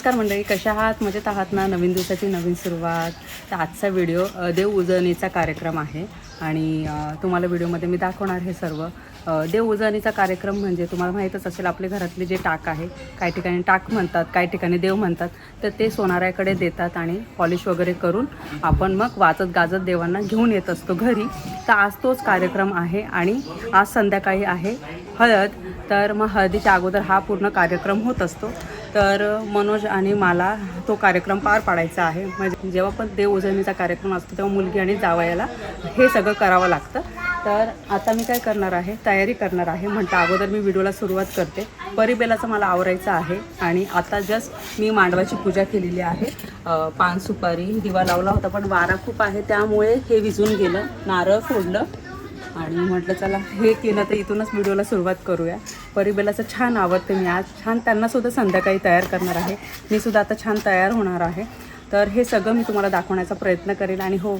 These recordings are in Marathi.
नमस्कार मंडळी कशा आहात? मजेत आहात ना? नवीन दिवसाची नवीन सुरुवात. तर आजचा व्हिडिओ देव उजळणीचा कार्यक्रम आहे. आणि तुम्हाला व्हिडिओमध्ये मी दाखवणार हे सर्व. देव उजळणीचा कार्यक्रम म्हणजे तुम्हाला माहीतच असेल आपल्या घरातले जे टाक आहे काही ठिकाणी टाक म्हणतात काही ठिकाणी देव म्हणतात तर ते सोनाऱ्याकडे देतात आणि पॉलिश वगैरे करून आपण मग वाजत गाजत देवांना घेऊन येत असतो घरी. तर आज तोच कार्यक्रम आहे आणि आज संध्याकाळी आहे हळद. तर मग हळदीच्या अगोदर हा पूर्ण कार्यक्रम होत असतो. तर मनोज आणि मला तो कार्यक्रम पार पाडायचा आहे. म्हणजे जेव्हा पण देव उजळणीचा कार्यक्रम असतो तेव्हा मुलगी आणि जावयाला हे सगळं करावं लागतं. तर आता मी काय करणार आहे? तयारी करणार आहे. म्हणता अगोदर मी व्हिडिओला सुरुवात करते. परिबेलाचं मला आवरायचं आहे आणि आता जस्ट मी मांडवाची पूजा केलेली आहे. पान सुपारी दिवा लावला होता पण वारा खूप आहे. त्यामुळे हे विझून गेलं. नारळ फोडलं. आणि म्हटलं चला हे केलं तर इथूनच व्हिडिओला सुरुवात करूया. परिबेलाचं छान आवडते मी आज. छान त्यांनासुद्धा संध्याकाळी तयार करणार आहे. मी सुद्धा आता छान तयार होणार आहे. तर हे सगळं मी तुम्हाला दाखवण्याचा प्रयत्न करेल. आणि हो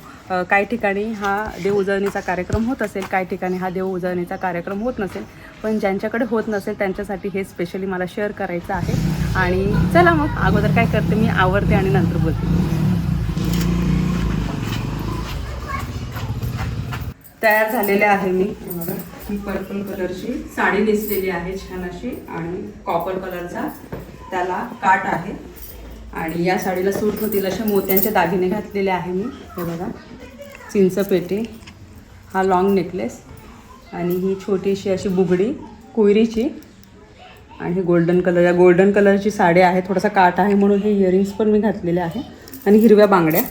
काही ठिकाणी हा देव उजळणीचा कार्यक्रम होत असेल काही ठिकाणी हा देव उजळणीचा कार्यक्रम होत नसेल पण ज्यांच्याकडे होत नसेल त्यांच्यासाठी हे स्पेशली मला शेअर करायचं आहे. आणि चला मग अगोदर काय करते मी आवडते आणि नंतर बोलते. तयार झालेले आहे मी. ही पर्पल कलरची साडी नेसलेली आहे छान अशी आणि कॉपर कलरचा त्याला काट आहे. आणि या साडीला सूट होतील असे मोत्यांचे दागिने घातलेले आहे मी. हे बघा चिंच पेटी हा लॉंग नेकलेस आणि ही छोटीशी अशी बुगडी कोयरीची आणि ही गोल्डन कलर या गोल्डन कलरची साडी आहे थोडासा काट आहे म्हणून हे इयरिंग्स पण मी घातलेले आहे. आणि हिरव्या बांगड्या.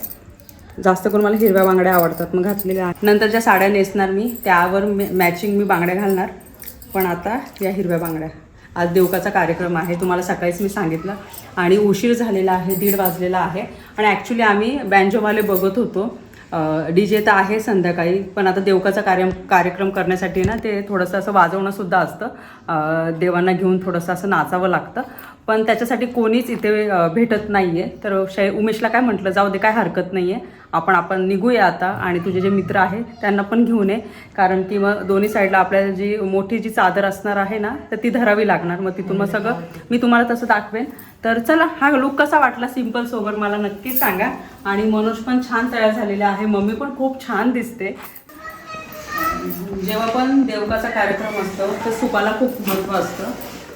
जास्त करून मला हिरव्या बांगड्या आवडतात मग घातलेल्या आहेत. नंतर ज्या साड्या नेसणार मी त्यावर मॅचिंग मी बांगड्या घालणार. पण आता या हिरव्या बांगड्या. आज देवकाचा कार्यक्रम आहे तुम्हाला सकाळीच मी सांगितलं. आणि उशीर झालेला आहे दीड वाजलेला आहे. आणि ॲक्च्युली आम्ही बँजोवाले बघत होतो. डी जे तर आहे संध्याकाळी पण आता देवकाचा कार्य कार्यक्रम करण्यासाठी ना ते थोडंसं असं वाजवणंसुद्धा असतं. देवांना घेऊन थोडंसं असं नाचावं लागतं. पण त्याच्यासाठी कोणीच इथे भेटत नाही आहे तर शै उमेशला काय म्हटलं? जाऊ दे काय हरकत नाही आहे आपण आपण निघूया आता आणि तुझे जे मित्र आहे त्यांना पण घेऊन ये. कारण की मग दोन्ही साईडला आपल्याला जी मोठी जी चादर असणार आहे ना तर ती धरावी लागणार. मग तिथून मग सगळं मी तुम्हाला तसं दाखवेन. तर चला हा लुक कसा वाटला सिंपल सोबत मला नक्की सांगा. आणि मनोज पण छान तयार झालेला आहे. मम्मी पण खूप छान दिसते. जेव्हा पण देवकाचा कार्यक्रम असतो तर सुपाला खूप महत्त्व असतं.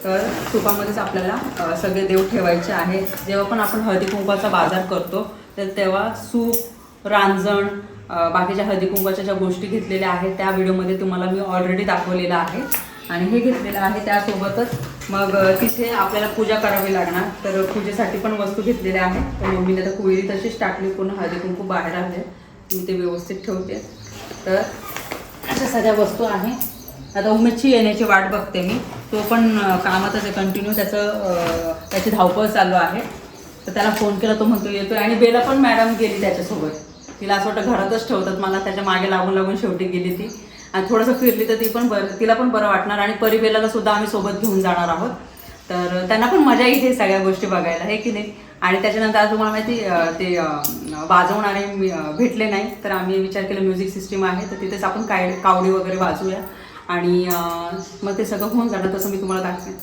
तर सुपामध्येच आपल्याला सगळे देव ठेवायचे आहे जेव्हा पण आपण हळदी कुंकवाचा बाजार करतो तर तेव्हा सूप रांजण बाकीच्या हळदी कुंकवाच्या ज्या गोष्टी घेतलेल्या आहेत त्या व्हिडिओमध्ये तुम्हाला मी ऑलरेडी दाखवलेलं आहे. आणि हे घेतलेलं आहे त्यासोबतच मग तिथे आपल्याला पूजा करावी लागणार. तर पूजेसाठी पण वस्तू घेतलेल्या आहेत. तर मम्मीने आता कुयरी तशीच टाकली पूर्ण हळदी कुंकू बाहेर आले मी ते व्यवस्थित ठेवते. तर अशा सगळ्या वस्तू आहे आता उमेदची येण्याची वाट बघते मी. तो पण अं, कामातच आहे कंटिन्यू त्याचं त्याची धावपळ चालू आहे. तर त्याला फोन केला तो म्हणतो येतोय. आणि बेला पण मॅडम गेली त्याच्यासोबत. तिला असं वाटतं घरातच ठेवतात मला त्याच्यामागे लागून लागून शेवटी गेली ती. आणि थोडंसं फिरली तर ती पण बरं तिला पण बरं वाटणार. आणि परिबेलाला सुद्धा आम्ही सोबत घेऊन जाणार आहोत. तर त्यांना पण मजा येते सगळ्या गोष्टी बघायला हे की नाही? आणि त्याच्यानंतर आज तुम्हाला माहिती ते वाजवणारे मी, भेटले नाही. तर आम्ही विचार केला म्युझिक सिस्टीम आहे तर तिथेच आपण काय कावडी वगैरे वाजूया आणि मग ते सगळं होऊन जाणार तसं मी तुम्हाला दाखवेन.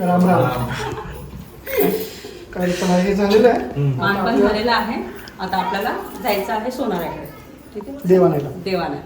राम राम. कार्यक्रम हे झालेलं आहे? मान पण झालेलं आहे. आता आपल्याला जायचं आहे सोनाऱ्याकडे ठीक आहे? देवानेला. देवाला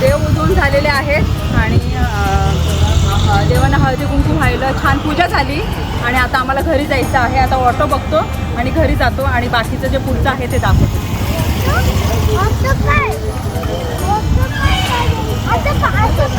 देव उजून झालेले आहेत आणि देवांना हळदी कुंकू व्हायला छान पूजा झाली आणि आता आम्हाला घरी जायचं आहे. आता ऑटो बघतो आणि घरी जातो आणि बाकीचं जे पुढचं आहे ते दाखवतो. असं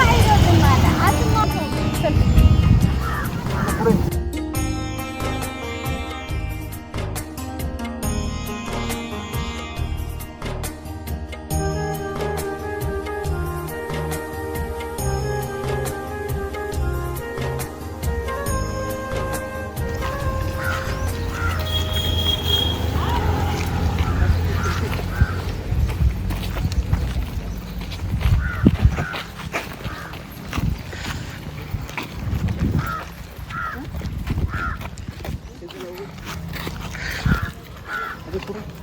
काय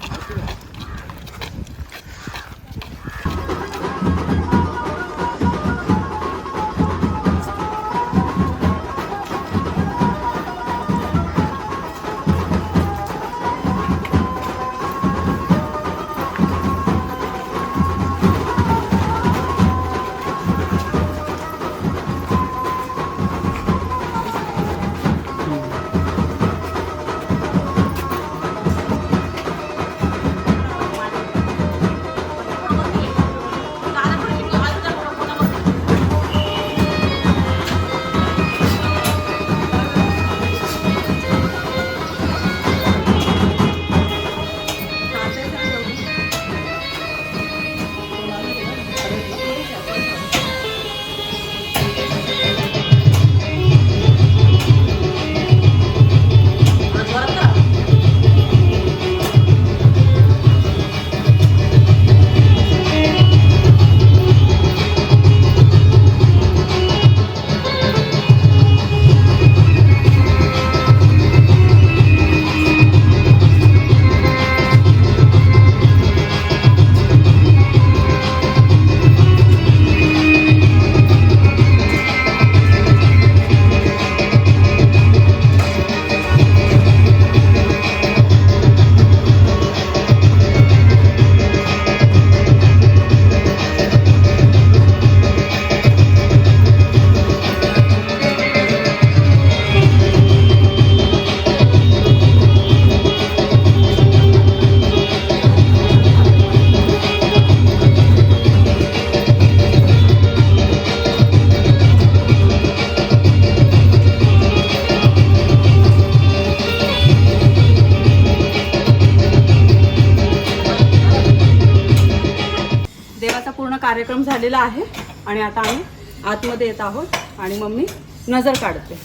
कार्यक्रम झालेला आहे आणि आता आम्ही आतमध्ये येत आहोत आणि मम्मी नजर काढते.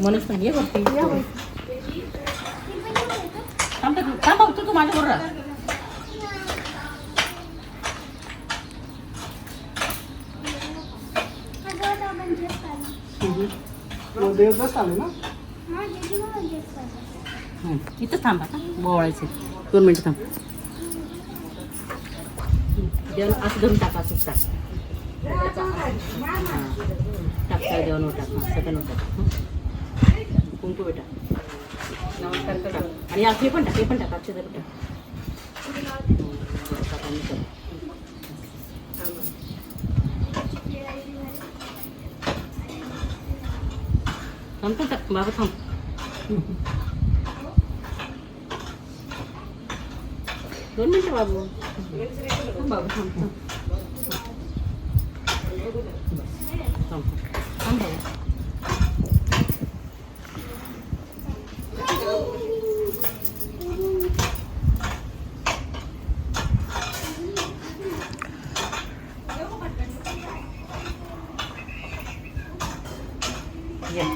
मनोज पण ये वरती. थांब थांब थांब बघतो तू माझ्याबरोबर राहा. हा काढला हं. इथंच थांबा का बोवाळायचे दोन मिनिटं थांब. जेवण असं धरून टाका असंच टाक हां टाकता जेवण टाक हां सगळं टाक हं. कुंकू बेटा नमस्कार करा आणि आपली पण टाक हे पण टाक अक्षय टाक टाक आणि कर. थांब थांब टाक बाबा थांब दोन मिनिटं बाबू बाबू थांब थांब. थांब थांब बाबू या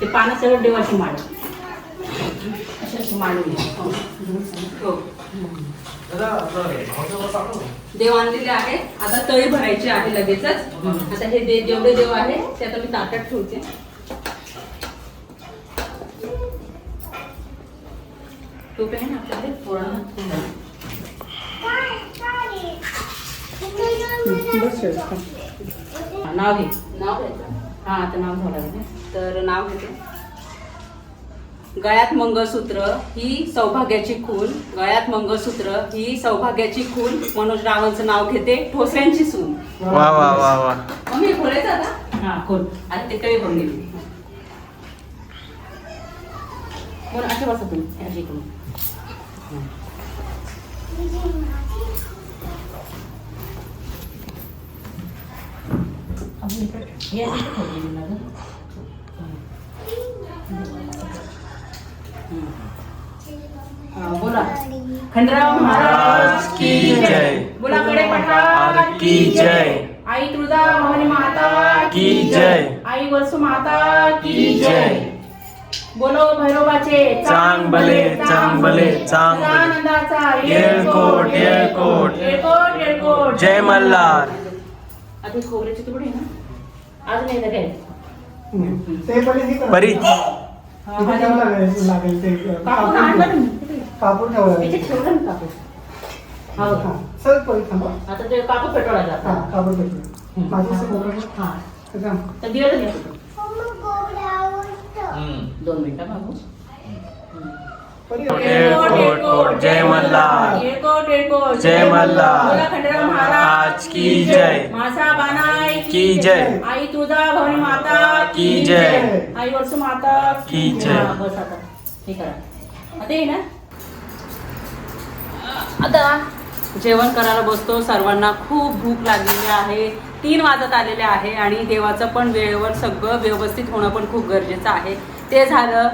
ते पानं सगळं देवाची माळ. अशी अशी मांडून देव आणलेले आहे. आता तळी भरायची आहे लगेचच. आता हे दे जेवढे देव आहे ते आता मी ताटात ठेवते. तूप आहे ना आपल्याकडे? पोळा नाव घे. नाव घ्यायचं. हा आता नाव घ्यावं लागेल तर नाव घेते गळ्यात मंगळसूत्र ही सौभाग्याची खून. गळ्यात मंगळसूत्र ही सौभाग्याची खून. मनोज रावांचं नाव घेते ठोसऱ्यांची सून. वा वा वा वा. मम्मी खोलायचं आता? हा कोण आता ते तळी भरून गेली. कोण असे बसा तुम्ही. असे करून बोला खंडराव महाराज की जय. बोला कडे पठार की जय. आई तुळजा भवानी माता की जय. आई वसु माता की जय. बोलो भैरोबाचे चांग भले, चांग भले, चांग येळकोट, येळकोट. येळकोट येळकोट जय मल्हार आता खोबऱ्याचे तुकडे आहे ना? अजून एकदा काय ते पहिले हे करा. परी. तिथे ठेवावं लागेल लागेल ते. कापून आणला तुम्ही. कापूर ठेवावं याच्यात लागेल ठेवलं ना कापूर हा हा. बघा. सर पहिले थांबा. आता ते कापूर पेटवायला हा जातात कापूर ठेवलं माझं असं बोलणं. हा. तर थांब. दोन मिनिटं बाबू परी जय मल्हार. येळकोट जय मल्हार. बोला खंडेराव महाराज आज की जय. मासा बानाई की जय. आई तुझा भवानी माता की जय. आई वर्षू माता की जय. हा, बस आता. हे करा. आता ये ना. आता जेवण करायला बसतो. सर्वांना खूप भूक लागलेली आहे. तीन वाजत आलेले आहे आणि देवाचं पण वेळेवर सगळं व्यवस्थित होणं पण खूप गरजेचं आहे. ते झालं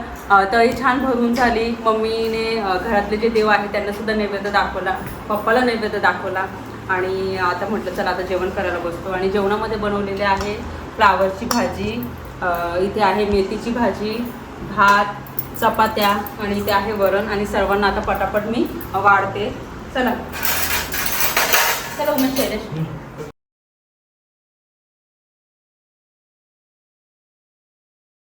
तळी छान भरून झाली. मम्मीने घरातले जे देव आहेत त्यांना सुद्धा नैवेद्य दाखवला. पप्पाला नैवेद्य दाखवला. आणि आता म्हटलं चला आता जेवण करायला बसतो. आणि जेवणामध्ये बनवलेले आहे फ्लावरची भाजी. इथे आहे मेथीची भाजी भात चपात्या आणि इथे आहे वरण. आणि सर्वांना आता पटापट मी वाढते. चला. चला उमेश शैलेश.